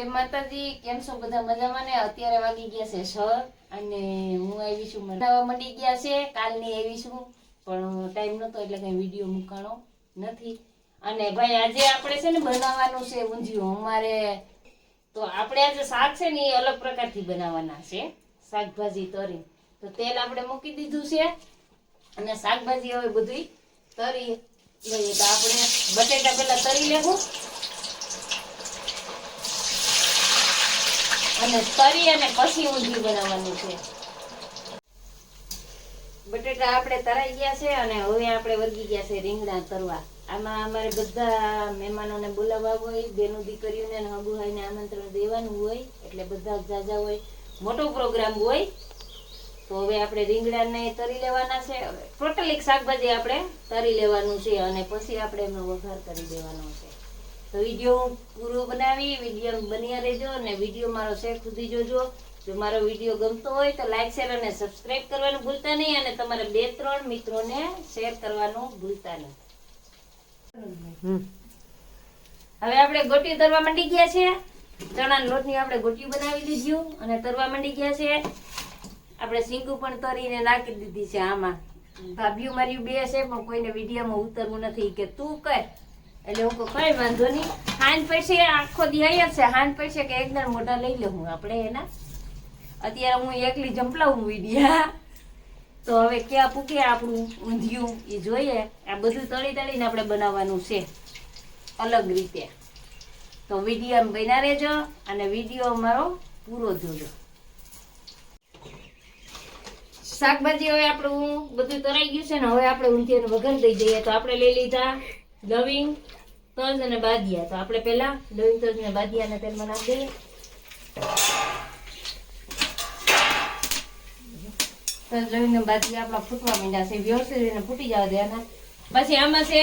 જય માતાજી, કેમ છો? બધા મજામાં ને? અત્યારે વાગી ગયા છે છ અને હું આવી છું મનાવા માંડી ગયા છે. કાલની આવી છું, પણ ટાઈમ નતો એટલે કઈ વીડિયો મૂકાણો નથી. અને ભાઈ, આજે આપણે છે ને બનાવવાનું છે ઊંધિયું અમારે તો આપણે આજે શાક છે ને એ અલગ પ્રકારથી બનાવવાના છે. શાકભાજી તરી. તો તેલ આપણે મૂકી દીધું છે અને શાકભાજી હવે બધી તરી લઈએ. તો આપણે બટેટા પહેલા તરી લેવું. અને તરી અને પછી ઊંધિયું બનાવવાનું છે. બટેટા આપણે તરાઈ ગયા છે અને હવે આપણે વળગી ગયા છે રીંગણા તરવા. આમાં અમારે બધા મહેમાનોને બોલાવવા હોય, બેનું દીકરીઓને હબુભાઈને આમંત્રણ દેવાનું હોય, એટલે બધા જાજા હોય. મોટો પ્રોગ્રામ હોય. તો હવે આપણે રીંગણાને તરી લેવાના છે. ટોટલ શાકભાજી આપણે તરી લેવાનું છે અને પછી આપણે એમનો વઘાર કરી દેવાનો છે. તો વીડિયો હું પૂરો બનાવી વીડિયો બન્યા રહેજો અને વીડિયો મારો શેર સુધી જોજો. જો મારો વીડિયો ગમતો હોય તો લાઈક શેર અને સબસ્ક્રાઈબ કરવાનું ભૂલતા નહીં અને તમારા બે ત્રણ મિત્રોને શેર કરવાનું ભૂલતા નહીં. હવે આપણે ગોટી તરવા માંડી ગયા છે. ચણાના લોટની આપણે ગોટી બનાવી લીધું અને તરવા માંડી ગયા છે. આપણે સિંગુ પણ તરીને નાખી દીધી છે આમાં. ભાભીઓ મારી બે છે પણ કોઈને વિડીયોમાં ઉતરવું નથી. કે તું કર. એટલે હું કઈ વાંધો નહીં. હાન પૈસે આખો દી અહીંયા છે. હાન પૈસે કે એકદમ મોટા લઈ લઉં આપણે એના અત્યારે હું એકલી જંપલાવું વિડીયા. તો હવે ક્યાં પૂકે આપણું ઊંધિયું? એ જોઈએ. આ બધું તળી તળીને આપણે બનાવવાનું છે. અલગ રીતે. તો વીડિયો બના રહેજો અને વીડિયો અમારો પૂરો જોજો. શાકભાજી હવે આપણું બધું તરાઈ ગયું છે ને, હવે આપણે ઊંધિયાનો વઘાર દઈ જઈએ તો આપણે લઈ લીધા લવિંગ તજ અને બાદિયા. તો આપણે પહેલા લવિંગ તજ અને બાદિયાને તેલમાં નાખી દઈએ. આમાં છે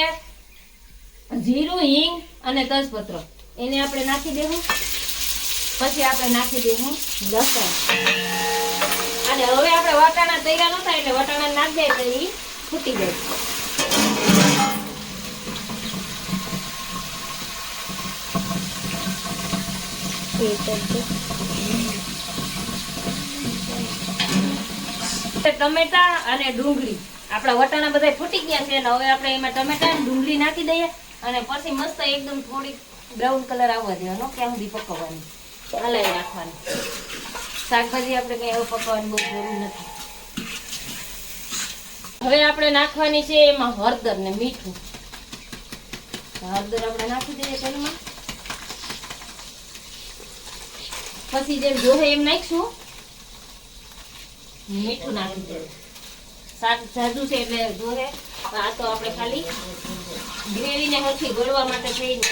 જીરું, હિંગ અને તજપત્ર. એને આપણે નાખી દેવું. પછી આપણે નાખી દેવું લસણ. અને હવે આપણે વટાણા તૈયાર નતા એટલે વટાણા નાખી દે એટલે ઈ ફૂટી જાય. ટમેટા અને ડુંગળી. આપણા વટાણા બધા ફૂટી ગયા છે અને હવે આપણે એમાં ટમેટા અને ડુંગળી નાખી દઈએ અને પછી મસ્ત એકદમ થોડીક બ્રાઉન કલર આવવા દેવાનો ક્યાં સુધી પકવવાની. હલાવી રાખવાની. શાકભાજી આપણે કઈ એવું પકવવાની બહુ જરૂર નથી. હવે આપણે નાખવાની છે એમાં હળદર ને મીઠું. હળદર આપણે નાખી દઈએ તેલમાં. પછી જેમ જોહે એમ નાખશું. મીઠું નાખી શાક જાજુ છે એટલે જોહે. આ તો આપણે ખાલી ગ્રેવીને હરખી ગળવા માટે થઈને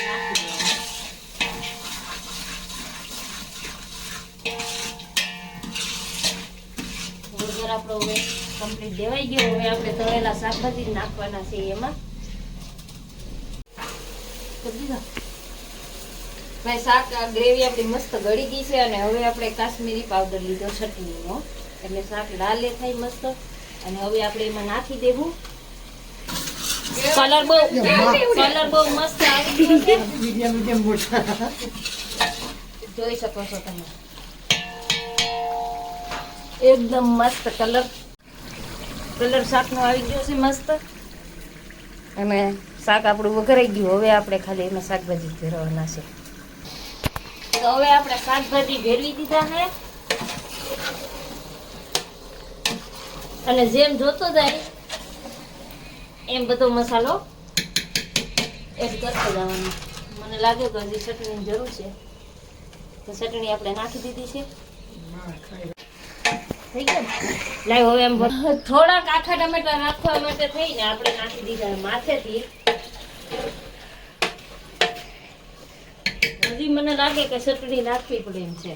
આપણો હવે કમ્પ્લીટ દેવાઈ ગયો. હવે આપણે તળેલા શાકભાજી નાખવાના છે એમાં. કરી દીધા? ભાઈ શાક ગ્રેવી આપણી મસ્ત ગળી ગઈ છે અને હવે આપણે કાશ્મીરી પાવડર લીધો ચટણીનો. એટલે શાક લાલે થાય મસ્ત. અને હવે આપણે એમાં નાખી દેવું. કલર બહુ કલર બહુ મસ્ત જોઈ શકો છો તમે. એકદમ મસ્ત કલર કલર શાકનો આવી ગયો છે મસ્ત. અને શાક આપણું વઘરાઈ ગયું. હવે આપણે ખાલી એમાં શાકભાજી ફેરવવાના છે. હવે આપણે શાકભાજી ભેરવી દીધા છે. અને જેમ જોતો જાય, એમ બધો મસાલો એડ કરતો જવાનો. મને લાગે કે હજી ચટણીની જરૂર છે. તો ચટણી આપણે નાખી દીધી છે. થઈ ગયું? લાવ હવે એમ થોડાક આખા ટમેટા નાખવા માટે થઈને આપણે નાખી દીધા માથેથી હજી મને લાગે કે ચટણી નાખવી પડે એમ છે.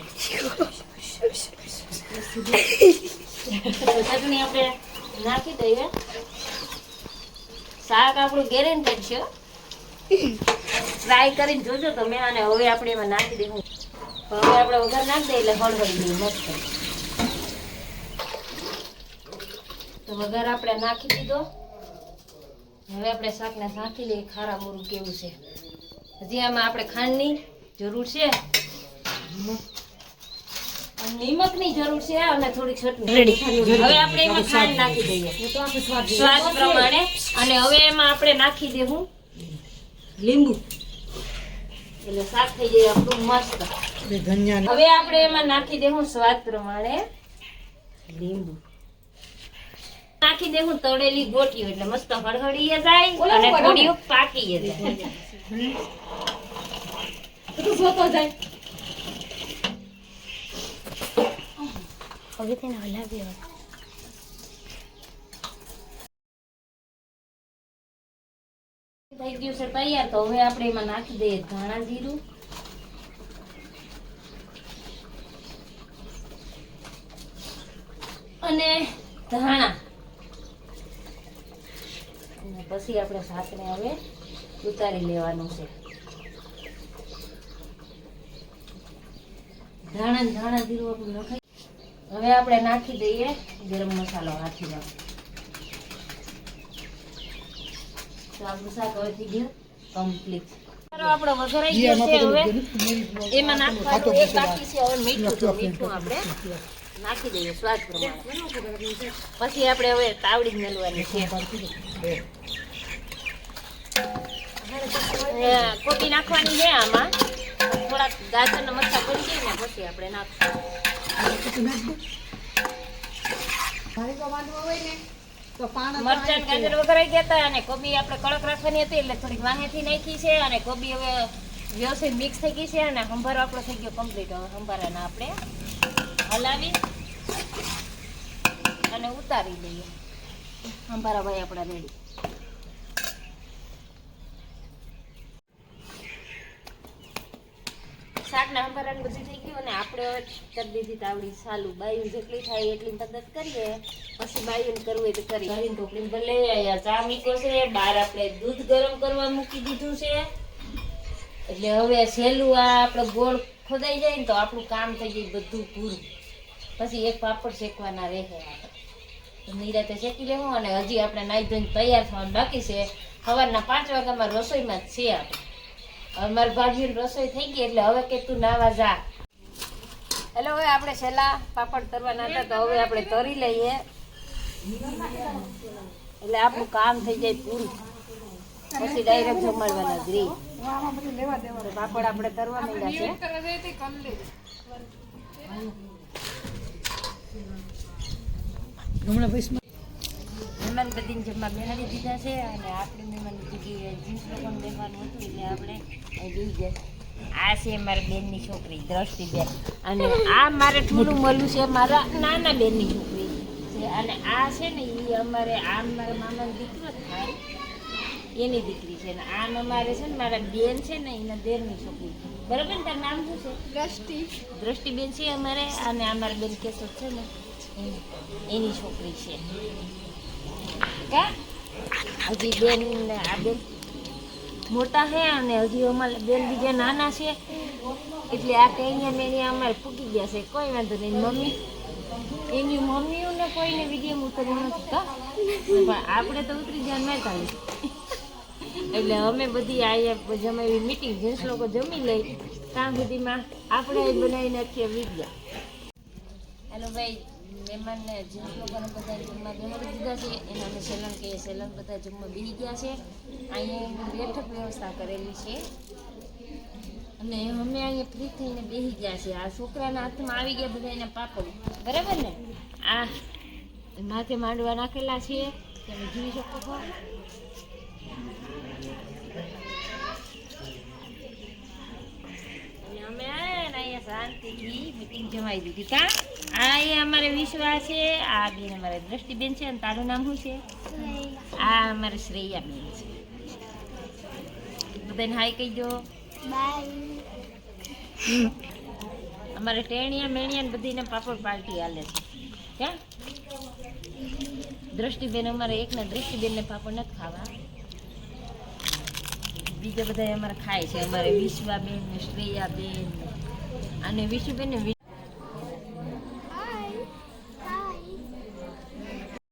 ચટણી આપણે નાખી દઈએ. શાક આપણું ગેરેન્ટેડ છે. ટ્રાય કરીને જોજો તમે અને હવે આપણે એમાં નાખી દેવું હવે આપણે વઘાર નાખી દઈએ એટલે હળવળી દઈએ મસ્ત તો વઘાર આપણે નાખી દીધો. હવે આપણે શાકને નાખી લઈએ. ખારા મોરું કેવું છે. હજી આમાં આપણે ખાંડની જરૂર છે. નિમકની જરૂર છે અને થોડીક ચટણી હવે આપણે એમાં ખાંડ નાખી દઈએ. સ્વાદ પ્રમાણે અને હવે એમાં આપણે નાખી દેવું લીંબુ. એટલે શાક થઈ જાય આપણું મસ્ત. હવે આપણે એમાં નાખી દેવું સ્વાદ પ્રમાણે લીંબુ. નાખી દેવું તળેલી ગોટીઓ એટલે મસ્ત હળહળી જાય અને થોડી પાકી જાય. હવે તેને હલાવી હવે થઈ ગયું છે તૈયાર તો હવે આપણે એમાં નાખી દઈએ ધાણા જીરું. અને ધાણા. અને પછી આપણે શાકને હવે ઉતારી લેવાનું છે. ધાણા ને ધાણા જીરું આપણું નખાઈ. હવે આપણે નાખી દઈએ ગરમ મસાલો હાથી વાળો તો આપણું શાક હવે થઈ ગયું કમ્પ્લીટ આપણો વઘારાઈ ગયો છે હવે. એમાં નાખવાનું એક બાકી છે હવે મીઠું મીઠું આપણે. નાખી દઈએ સ્વાદ પ્રમાણે. પછી આપણે હવે તાવડી જ મેળવાની છે. કોબી નાખવાની છે આમાં. થોડાક ગાજરના મથા પડી જાય ને પછી આપણે નાખશું. મરચાં ગાજર વઘારાઈ ગયા હતા અને કોબી આપણે કડક રાખવાની હતી એટલે થોડીક વાહેથી નાખી છે અને કોબી હવે વ્યવસ્થિત મિક્સ થઈ ગઈ છે અને સંભારો આપણો થઈ ગયો કમ્પ્લીટ હવે સંભારાને આપણે હલાવી અને ઉતારી દઈએ. સંભારા ભાઈ આપણા રેડી શાકના સંભારાને બધું થઈ ગયું અને આપણે હવે કરી દીધી તાવડી, સાલું, બાયું જેટલી થાય એટલી મદદ કરીએ. પછી બાયું કરવું હોય તો કરી ઘરી ઢોકળી ભલે ચા મીકો છે બહાર આપણે દૂધ ગરમ કરવા મૂકી દીધું છે. એટલે હવે સહેલું આ આપણો ગોળ ખોદાઈ જાય ને તો આપણું કામ થઈ જાય બધું પૂરું. પછી એક પાપડ શેકવાના રહે આપણે. નિરાતે શેકી લેવું અને હજી આપણે નાઈ ધોઈને તૈયાર થવાનું બાકી છે. સવારના પાંચ વાગ્યામાં રસોઈમાં જ છે આપણે. હવે મારી ભાભીની રસોઈ થઈ ગઈ એટલે હવે કે તું નાવા જા. એટલે હવે આપણે છેલ્લા પાપડ તરવાના હતા તો હવે આપણે તરી લઈએ. એટલે આપણું કામ થઈ જાય પૂરું. પછી ડાયરેક્ટ જમાડવાના જ પાપડ આપણે તરવા માંડ્યા છે. મહેમાન બધીને જમવા બેહાડી દીધા છે અને આપણે મહેમાન જગ્યાએ જીન્સ લોકોને બેસવાનું હતું એટલે આપણે લઈ જાય ગયા. આ છે મારા બેનની છોકરી દ્રષ્ટિબેન અને આ મારે ઠૂલું મળ્યું છે મારા નાના બેનની છોકરી. છે અને આ છે ને એ અમારે આ મારા મામાનો દીકરો થાય એની દીકરી છે. ને આ અમારે છે ને મારા બેન છે ને એના દેરની છોકરી. બરાબર ને? તારું નામ શું છે? દ્રષ્ટિ. દ્રષ્ટિબેન છે અમારે અને અમારા બેન કેશોદ છે ને એની છોકરી છે કા હજી બેન ને આ બેન મોટા છે અને હજી અમારે બેન બીજા નાના છે. એટલે આ કહીને મેં અમારે ફૂટી ગયા છે. કોઈ વાંધો નહીં, મમ્મી. એની મમ્મીઓને કોઈને વીડિયો ઉતરવું નથી પણ આપણે તો ઉતરી ગયા મેં તાલી એટલે અમે બધી આ જમાવી મીટિંગ જેન્ટ્સ લોકો જમી લઈ ત્યાં સુધીમાં આપણે એ બનાવી નાખીએ વીડિયો હેલો ભાઈ. મહેમાનને લોકોને બધા જમવા બેહાડી દીધા છે. એના અમે સેલન કહીએ સેલન બધા જમવા બેસી ગયા છે. અહીંયા બેઠક વ્યવસ્થા કરેલી છે. અને અમે અહીંયા ફ્રી થઈને બેસી ગયા છે આ છોકરાના હાથમાં આવી ગયા બધા એના પાપડ બરાબર ને? આ માથે માંડવા નાખેલા છે. તમે જોઈ શકો છો અને અમે આયા ને અહીંયા શાંતિથી મીટિંગ જમાઈ દીધી કા? આ અહીંયા અમારે વિશ્વા છે આ બેન અમારે દ્રષ્ટિબેન છે અને તારું નામ શું છે? આ અમારે શ્રેયા બેન છે. બધાને હાય કહી દો. અમારે ટેણિયા મેણિયા ને બધીને પાપડ પાર્ટી હાલે છે. ક્યાં? દ્રષ્ટિબેન અમારે એકને દ્રષ્ટિબેનને પાપડ નથી ખાવા. બીજા બધા અમારે ખાય છે. અમારે વિશ્વાબેન ને શ્રેયાબેન ને અને વિશુબેન